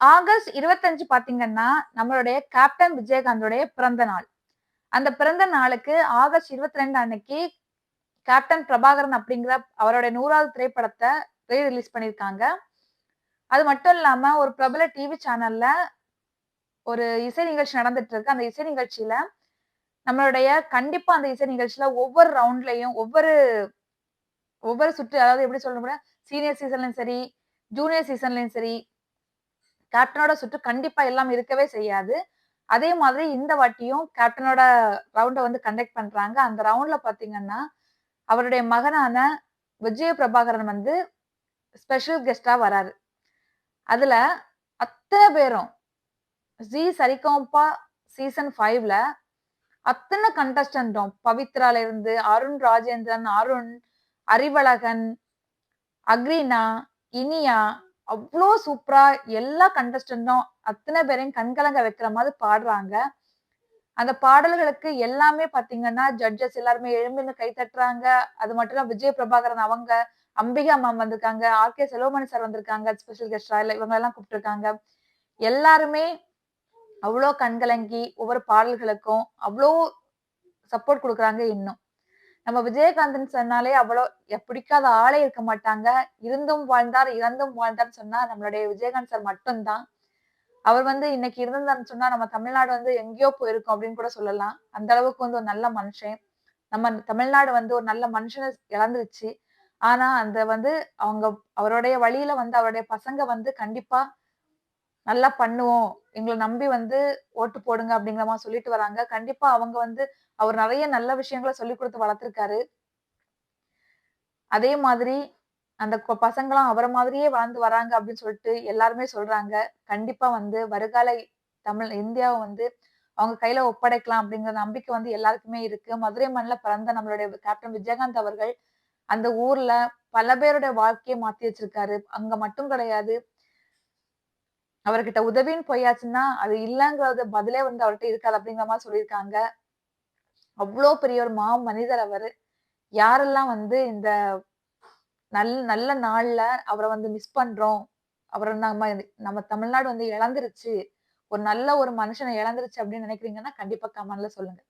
August இருபத்தஞ்சு பாத்தீங்கன்னா நம்மளுடைய கேப்டன் விஜயகாந்தோடைய பிறந்த நாள். அந்த பிறந்த நாளுக்கு ஆகஸ்ட் இருபத்தி ரெண்டு அன்னைக்கு கேப்டன் பிரபாகரன் அப்படிங்கிற அவருடைய நூறாவது திரைப்படத்தை ரீ ரிலீஸ் பண்ணியிருக்காங்க. அது மட்டும் இல்லாம ஒரு பிரபல டிவி சேனல்ல ஒரு இசை நிகழ்ச்சி நடந்துட்டு இருக்கு. அந்த இசை நிகழ்ச்சியில நம்மளுடைய கண்டிப்பா அந்த இசை நிகழ்ச்சியில ஒவ்வொரு ரவுண்ட்லயும் ஒவ்வொரு ஒவ்வொரு சுற்று அதாவது எப்படி சொல்ல சீனியர் சீசன்லயும் சரி ஜூனியர் சீசன்லயும் சரி கேப்டனோட சுற்று கண்டிப்பா எல்லாம் இருக்கவே செய்யாது. அதே மாதிரி இந்த வாட்டியும் கேப்டனோட ரவுண்டை வந்து கண்டக்ட் பண்றாங்க. அந்த ரவுண்ட்ல பாத்தீங்கன்னா அவருடைய மகனான விஜய பிரபாகரன் வந்து ஸ்பெஷல் கெஸ்டா வராரு. அதுல அத்தனை பேரும் ஜி சரிகோம்பா சீசன் ஃபைவ்ல அத்தனை கண்டஸ்டன்டும் பவித்ரால இருந்து அருண் ராஜேந்திரன் அருண் அறிவழகன் அக்ரீனா இனியா அவ்வளோ சூப்பரா எல்லா கண்டஸ்டண்டும் அத்தனை பேரையும் கண்கலங்க வைக்கிற மாதிரி பாடுறாங்க. அந்த பாடல்களுக்கு எல்லாமே பாத்தீங்கன்னா ஜட்ஜஸ் எல்லாருமே எழும்பின்னு கை தட்டுறாங்க. அது மட்டும் இல்ல விஜய பிரபாகரன் அவங்க அம்பிகா மேம் வந்திருக்காங்க ஆர் கே செல்வமணி சார் வந்திருக்காங்க ஸ்பெஷல் கெஸ்டா இல்ல இவங்க எல்லாம் கூப்பிட்டுருக்காங்க. எல்லாருமே அவ்வளோ கண்கலங்கி ஒவ்வொரு பாடல்களுக்கும் அவ்வளோ சப்போர்ட் கொடுக்குறாங்க இன்னும். நம்ம விஜயகாந்தன் சொன்னாலே அவ்வளோ பிடிக்காத ஆளே இருக்க மாட்டாங்க. இருந்தும் வாழ்ந்தார் இறந்தும் வாழ்ந்தார்னு சொன்னா நம்மளுடைய விஜயகாந்த் சார் மட்டும்தான். அவர் வந்து இன்னைக்கு இருந்தாருன்னு சொன்னா நம்ம தமிழ்நாடு வந்து எங்கேயோ போயிருக்கோம் அப்படின்னு கூட சொல்லலாம். அந்த அளவுக்கு வந்து ஒரு நல்ல மனுஷன். நம்ம தமிழ்நாடு வந்து ஒரு நல்ல மனுஷனை இழந்துருச்சு. ஆனா அந்த வந்து அவங்க அவருடைய வழியில வந்து அவருடைய பசங்க வந்து கண்டிப்பா நல்லா பண்ணுவோம். எங்களை நம்பி வந்து ஓட்டு போடுங்க அப்படிங்கிற மாதிரி சொல்லிட்டு வராங்க. கண்டிப்பா அவங்க வந்து அவர் நிறைய நல்ல விஷயங்களை சொல்லி கொடுத்து வளர்த்துருக்காரு. அதே மாதிரி அந்த பசங்களாம் பசங்களும் அவரை மாதிரியே வாழ்ந்து வராங்க அப்படின்னு சொல்லிட்டு எல்லாருமே சொல்றாங்க. கண்டிப்பா வந்து வருகால தமிழ் இந்தியாவை வந்து அவங்க கையில ஒப்படைக்கலாம் அப்படிங்கிற நம்பிக்கை வந்து எல்லாருக்குமே இருக்கு. மதுரை மண்ணில் பிறந்த நம்மளுடைய கேப்டன் விஜயகாந்த் அவர்கள் அந்த ஊர்ல பல பேருடைய வாழ்க்கையை மாத்தி வச்சிருக்காரு. அங்க மட்டும் கிடையாது. அவர்கிட்ட உதவின்னு போயாச்சுன்னா அது இல்லைங்கிறது பதிலே வந்து அவர்கிட்ட இருக்காது அப்படிங்கிற மாதிரி சொல்லியிருக்காங்க. அவ்வளோ பெரிய ஒரு மா மனிதர் அவர். யாரெல்லாம் வந்து இந்த நல் நல்ல நாள்ல அவரை வந்து மிஸ் பண்றோம் அவரை நம்ம நம்ம தமிழ்நாடு வந்து இழந்துருச்சு ஒரு நல்ல ஒரு மனுஷனை இழந்துருச்சு அப்படின்னு நினைக்கிறீங்கன்னா கண்டிப்பா கமெண்ட்ல சொல்லுங்க.